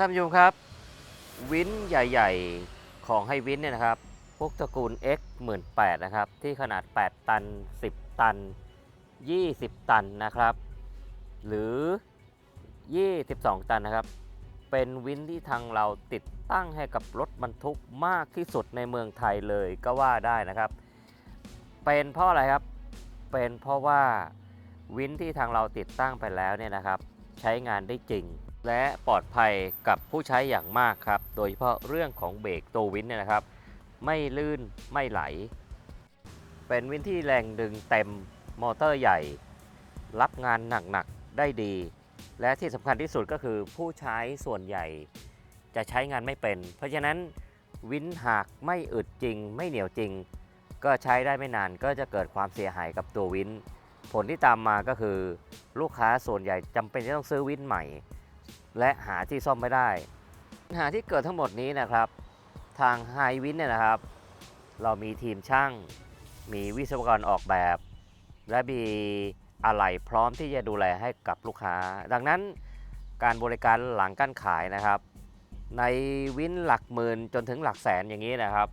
ท่านผู้ชมครับ วินใหญ่ ๆ ของให้วินเนี่ยนะครับ พวกตระกูล X 18นะครับ ที่ขนาด 8 ตัน 10 ตัน 20 ตันนะครับ หรือ 22 ตันนะครับ เป็นวินที่ทางเราติดตั้งให้กับรถบรรทุกมากที่สุดในเมืองไทยเลยก็ว่าได้นะครับ เป็นเพราะอะไรครับ เป็นเพราะว่าวินที่ทางเราติดตั้งไปแล้วเนี่ยนะครับ ใช้งานได้จริง และปลอดภัยกับผู้ใช้อย่างมากครับ โดยเฉพาะเรื่องของเบรกตัววินเนี่ยนะครับ ไม่ลื่นไม่ไหล เป็นวินที่แรงดึงเต็มมอเตอร์ใหญ่ รับงานหนักๆได้ดี และที่สำคัญที่สุดก็คือผู้ใช้ส่วนใหญ่จะใช้งานไม่เป็น เพราะฉะนั้นวินหากไม่อึดจริง ไม่เหนียวจริง ก็ใช้ได้ไม่นานก็จะเกิดความเสียหายกับตัววิน ผลที่ตามมาก็คือ ลูกค้าส่วนใหญ่จำเป็นจะต้องซื้อวินใหม่ และหาที่ซ่อมไม่ได้ปัญหาที่เกิดทั้งหมดนี้นะครับ ทางไฮวินเนี่ยนะครับ เรามีทีมช่าง มีวิศวกรออกแบบ และมีอะไหล่พร้อมที่จะดูแลให้กับลูกค้า ดังนั้นการบริการหลังการขายนะครับ ในวินหลักหมื่นจนถึงหลักแสนอย่างนี้นะครับ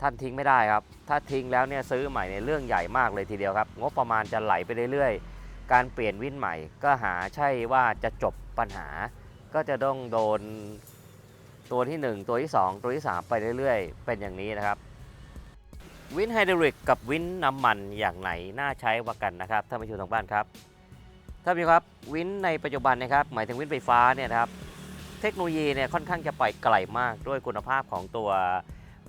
ท่านทิ้งไม่ได้ครับ ถ้าทิ้งแล้วเนี่ยซื้อใหม่ในเรื่องใหญ่มากเลยทีเดียวครับ งบประมาณจะไหลไปเรื่อยๆ การเปลี่ยนวินใหม่ก็หาใช่ว่าจะจบปัญหา ก็จะต้องโดนตัวที่ 1 ตัวที่ 2 ตัวที่ 3 ไปเรื่อยๆ เป็นอย่างนี้นะครับ วินไฮดรอลิกกับวินน้ำมันอย่างไหนน่าใช้กว่ากันนะครับท่านผู้ชมทางบ้านครับท่านผู้ชมครับวินในปัจจุบันนะครับ หมายถึงวินไฟฟ้าเนี่ยครับ เทคโนโลยีเนี่ยค่อนข้างจะไปไกลมากด้วยคุณภาพของตัว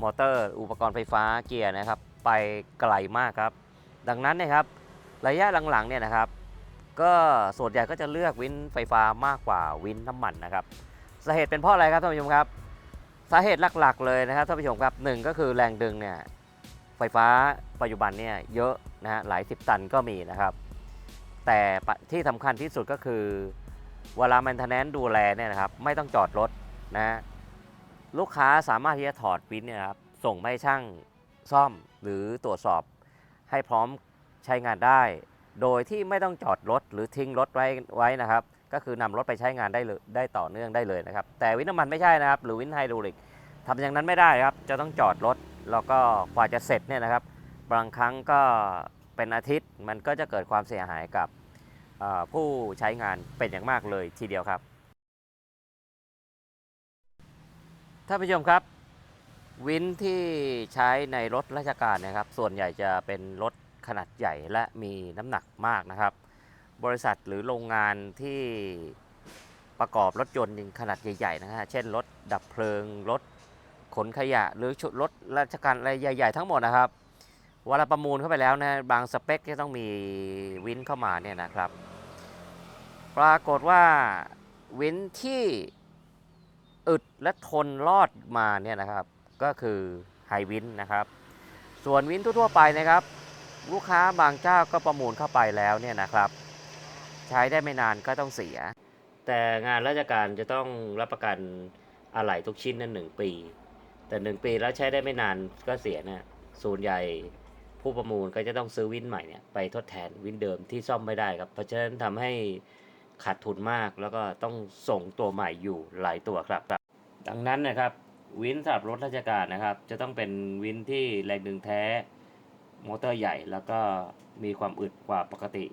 มอเตอร์ อุปกรณ์ไฟฟ้าเกียร์นะครับ ไปไกลมากครับ ดังนั้นเนยครับระยะหลังๆเนี่ยนะครับ ก็ส่วนใหญ่ก็จะเลือกวินไฟฟ้ามากกว่าวินน้ำมันนะครับสาเหตุเป็นเพราะอะไรครับท่านผู้ชมครับ สาเหตุหลักๆเลยนะครับท่านผู้ชมครับหนึ่งก็คือแรงดึงเนี่ยไฟฟ้าปัจจุบันเนี่ยเยอะนะฮะหลายสิบตันก็มีนะครับ แต่ที่สำคัญที่สุดก็คือเวลา maintenance ดูแลเนี่ยนะครับไม่ต้องจอดรถนะฮะลูกค้าสามารถที่จะถอดวินเนี่ยครับส่งไปให้ช่างซ่อมหรือตรวจสอบให้พร้อมใช้งานได้ โดยที่ไม่ต้องจอดรถหรือทิ้งรถไว้ไว้นะครับ ก็คือนำรถไปใช้งานได้เลยได้ต่อเนื่องได้เลยนะครับ แต่วินน้ำมันไม่ใช่นะครับ หรือวินไฮดรอลิกทำอย่างนั้นไม่ได้ครับ จะต้องจอดรถแล้วก็กว่าจะเสร็จเนี่ยนะครับ บางครั้งก็เป็นอาทิตย์มันก็จะเกิดความเสียหายกับผู้ใช้งานเป็นอย่างมากเลยทีเดียวครับท่านผู้ชมครับ วินที่ใช้ในรถราชการนะครับ ส่วนใหญ่จะเป็นรถ ขนาดใหญ่และมีน้ำหนักมากนะครับ บริษัทหรือโรงงานที่ประกอบรถยนต์ขนาดใหญ่ๆนะฮะเช่นรถดับเพลิงรถขนขยะ หรือชุดรถราชการอะไรใหญ่ๆทั้งหมดนะครับเวลาประมูลเข้าไปแล้วนะบางสเปคที่ต้องมีวินเข้ามาเนี่ยนะครับ ปรากฏว่าวินที่อึดและทนรอดมาเนี่ยนะครับ ก็คือไฮวินนะครับ ส่วนวินทั่วๆไปนะครับ ลูกค้าบางเจ้าก็ประมูลเข้าไปแล้วเนี่ยนะครับ ใช้ได้ไม่นานก็ต้องเสีย แต่งานราชการจะต้องรับประกันอะไหล่ทุกชิ้นนั้นหนึ่งปี แต่หนึ่งปีแล้วใช้ได้ไม่นานก็เสียนะส่วนใหญ่ผู้ประมูลก็จะต้องซื้อวินใหม่เนี่ยไปทดแทนวินเดิมที่ซ่อมไม่ได้ครับ เพราะฉะนั้นทำให้ขาดทุนมากแล้วก็ต้องส่งตัวใหม่อยู่หลายตัวครับ ดังนั้นนะครับวินสำหรับรถราชการนะครับ จะต้องเป็นวินที่แรงดึงแท้ มอเตอร์ใหญ่แล้วก็มีความอึดกว่าปกติ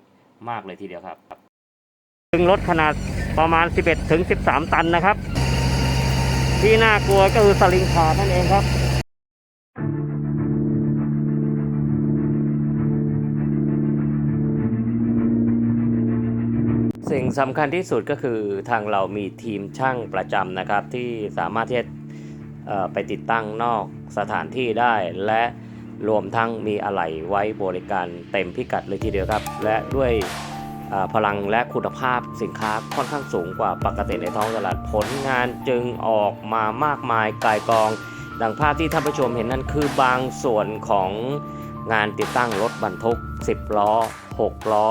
มากเลยทีเดียวครับถึงรถขนาดประมาณ 11ถึง13 ตันนะครับ ที่น่ากลัวก็คือสลิงขาดนั่นเองครับสิ่งสำคัญที่สุดก็คือทางเรามีทีมช่างประจำนะครับ ที่สามารถที่จะเอ่อไปติดตั้งนอกสถานที่ได้และ รวมทั้งมีอะไหล่ไว้บริการเต็มพิกัดเลยทีเดียวครับ และด้วยพลังและคุณภาพสินค้าค่อนข้างสูงกว่าปกติในท้องตลาดผลงานจึงออกมามากมายกายกอง ดังภาพที่ท่านผู้ชมเห็นนั่นคือบางส่วนของงานติดตั้งรถบรรทุก 10 ล้อ 6 ล้อ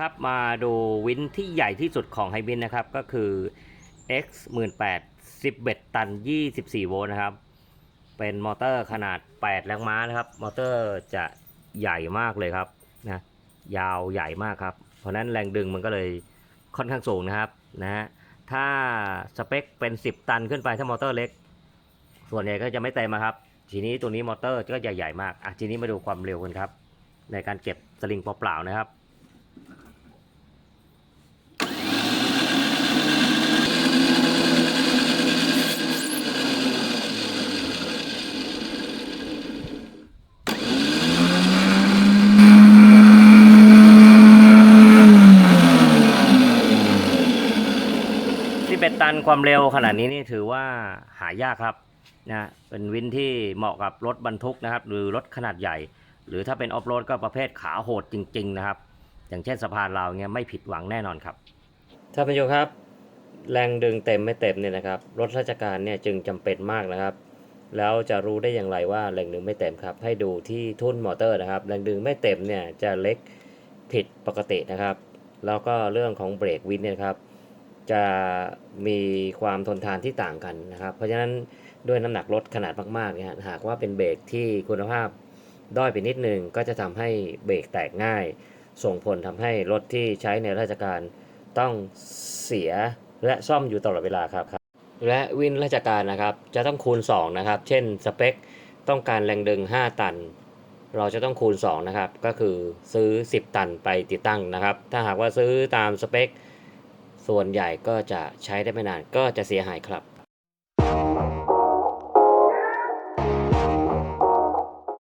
ครับมาดูวินที่ใหญ่ที่สุดของไฮวินนะครับ ก็คือ X 18 11 ตัน 24 โวลต์นะครับ เป็นมอเตอร์ขนาด 8 แรงม้านะครับ มอเตอร์จะใหญ่มากเลยครับนะยาวใหญ่มากครับ เพราะนั้นแรงดึงมันก็เลยค่อนข้างสูงนะครับนะฮะถ้าสเปคเป็น 10 ตันขึ้นไปถ้ามอเตอร์เล็ก ส่วนใหญ่ก็จะไม่เต็มครับ ทีนี้ตัวนี้มอเตอร์ก็ใหญ่ๆมากอะทีนี้มาดูความเร็วกันครับ ในการเก็บสลิงเปล่าๆนะครับ 11 ตัน ความเร็วขนาดนี้นี่ถือว่าหายากครับนะเป็นวินที่เหมาะกับรถบรรทุกนะครับ หรือรถขนาดใหญ่ หรือถ้าเป็นออฟโรดก็ประเภทขาโหดจริง ๆ นะครับ อย่างเช่นสะพานเราวเนี่ยไม่ผิดหวังแน่นอนครับท่านผู้ชมครับ แรงดึงเต็มไม่เต็มเนี่ยนะครับรถราชการเนี่ยจึงจำเป็นมากนะครับ แล้วจะรู้ได้อย่างไรว่าแรงดึงไม่เต็มครับ ให้ดูที่ทุ่นมอเตอร์นะครับแรงดึงไม่เต็มเนี่ยจะเล็กผิดปกตินะครับ แล้วก็เรื่องของเบรกวินเนี่ยครับ จะมีความทนทานที่ต่างกันนะครับ เพราะฉะนั้นด้วยน้ำหนักรถขนาดมากๆเนี่ยหากว่าเป็นเบรกที่คุณภาพด้อยไปนิดนึงก็จะทำให้เบรกแตกง่าย ส่งผลทำให้รถที่ใช้ในราชการต้องเสียและซ่อมอยู่ตลอดเวลาครับครับและวินราชการนะครับจะต้องคูณ 2 นะครับ เช่นสเปคต้องการแรงดึง 5 ตัน เราจะต้องคูณ 2 นะครับ ก็คือซื้อ 10 ตันไปติดตั้งนะครับ ถ้าหากว่าซื้อตามสเปค ส่วนใหญ่ก็จะใช้ได้ไม่นานก็จะเสียหายครับ